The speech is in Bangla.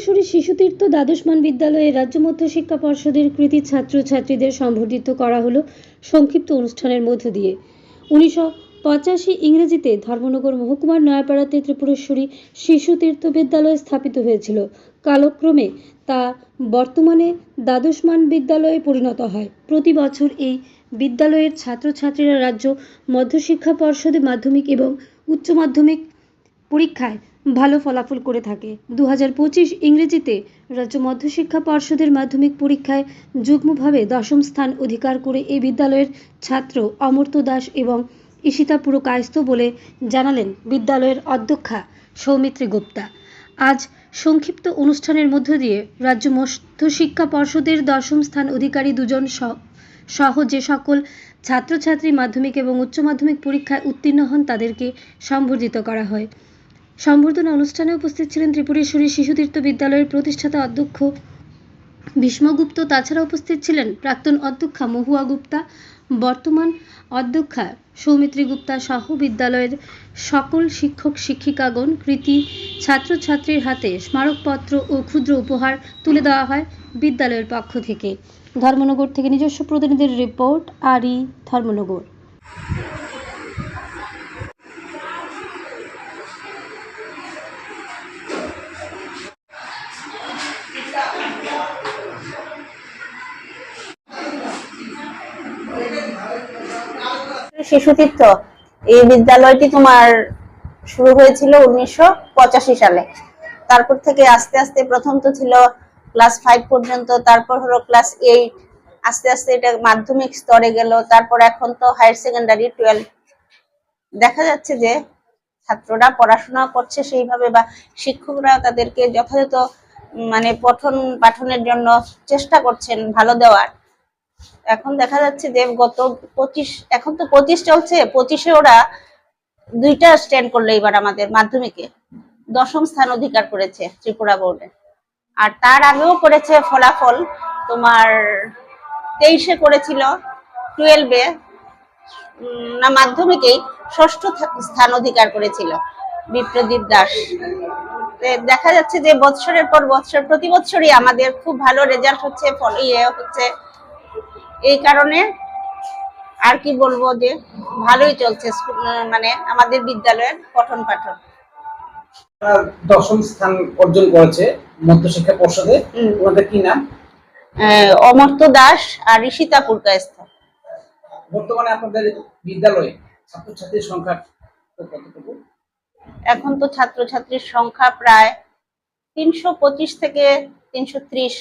ত্রিপুরেশ্বরী শিশুতীর্থ দ্বাদশমান বিদ্যালয়ে রাজ্য মধ্য শিক্ষা পর্ষদের কৃতি ছাত্রছাত্রীদের সম্বর্ধিত করা হলো সংক্ষিপ্ত অনুষ্ঠানের মধ্য দিয়ে। উনিশশো পঁচাশি ইংরেজিতে ধর্মনগর মহকুমার নয়াপাড়াতে ত্রিপুরেশ্বরী শিশু তীর্থ বিদ্যালয় স্থাপিত হয়েছিল। কালক্রমে তা বর্তমানে দ্বাদশমান বিদ্যালয়ে পরিণত হয়। প্রতি বছর এই বিদ্যালয়ের ছাত্রছাত্রীরা রাজ্য মধ্যশিক্ষা পর্ষদে মাধ্যমিক এবং উচ্চ মাধ্যমিক পরীক্ষায় ভালো ফলাফল করে থাকে। দু হাজার পঁচিশ ইংরেজিতে রাজ্য মধ্যশিক্ষা পর্ষদের মাধ্যমিক পরীক্ষায় যুগ্মভাবে দশম স্থান অধিকার করে এই বিদ্যালয়ের ছাত্র অমর্ত্য দাস এবং ঈশিতা পুরো কায়স্থ বলে জানালেন বিদ্যালয়ের অধ্যক্ষা সৌমিত্রী গুপ্তা। আজ সংক্ষিপ্ত অনুষ্ঠানের মধ্য দিয়ে রাজ্য মধ্যশিক্ষা পর্ষদের দশম স্থান অধিকারী দুজন সহ যে সকল ছাত্রছাত্রী মাধ্যমিক এবং উচ্চ মাধ্যমিক পরীক্ষায় উত্তীর্ণ হন তাদেরকে সম্বর্ধিত করা হয়। সম্বর্ধনা অনুষ্ঠানে উপস্থিত ছিলেন ত্রিপুরেশ্বরী শিশুতীর্থ বিদ্যালয়ের প্রতিষ্ঠাতা অধ্যক্ষ ভীষ্মগুপ্ত। তাছাড়া উপস্থিত ছিলেন প্রাক্তন অধ্যক্ষা মহুয়া গুপ্তা, বর্তমান অধ্যক্ষা সৌমিত্রী গুপ্তা সহ বিদ্যালয়ের সকল শিক্ষক, শিক্ষিকাগণ, কৃতি, ছাত্রছাত্রীর হাতে স্মারকপত্র ও ক্ষুদ্র উপহার তুলে দেওয়া হয় বিদ্যালয়ের পক্ষ থেকে। ধর্মনগর থেকে নিজস্ব প্রতিনিধির রিপোর্ট, আরই ধর্মনগর। শিশু তীর্থ এই বিদ্যালয়টি তোমার শুরু হয়েছিল উনিশশো পঁচাশি সালে। তারপর থেকে আস্তে আস্তে প্রথম তো ছিল ক্লাস ফাইভ পর্যন্ত, তারপর হলো ক্লাস এইট। আস্তে আস্তে এটা মাধ্যমিক স্তরে গেল, তারপর এখন তো হায়ার সেকেন্ডারি টুয়েলভ। দেখা যাচ্ছে যে ছাত্ররা পড়াশোনা করছে সেইভাবে বা শিক্ষকরা তাদেরকে যথাযথ মানে পঠন পাঠনের জন্য চেষ্টা করছেন ভালো দেওয়ার। এখন দেখা যাচ্ছে যে গত পঁচিশ, এখন তো পঁচিশ চলছে, পঁচিশে ওরা দুইটা স্ট্যান্ড করল এবার আমাদের মাধ্যমিকে। দশম স্থান অধিকার করেছে ত্রিপুরা বোর্ডে। আর তার আগেও করেছে ফলাফল, তোমার তেইশে করেছিল টুয়েলভে না, মাধ্যমিকেই ষষ্ঠ স্থান অধিকার করেছিল বিপ্রদীপ দাস। দেখা যাচ্ছে যে বৎসরের পর বৎসর, প্রতি বছরই আমাদের খুব ভালো রেজাল্ট হচ্ছে, ফল ইয়ে হচ্ছে এই কারণে আর কি বলব যে ভালোই চলছে মানে আমাদের বিদ্যালয়ের পঠন পাঠন। দশম স্থান অর্জন করেছে মধ্যশিক্ষা পর্ষদে। ওনাদের কি নাম? আহ, অমর্ত্য দাস আর ঋষিতা পুরকায়স্থ। বর্তমানে আপনাদের বিদ্যালয়ে ছাত্রছাত্রীর সংখ্যা কতটুকু? এখন তো ছাত্রছাত্রীর সংখ্যা প্রায় তিনশো পঁচিশ থেকে তিনশো ত্রিশ।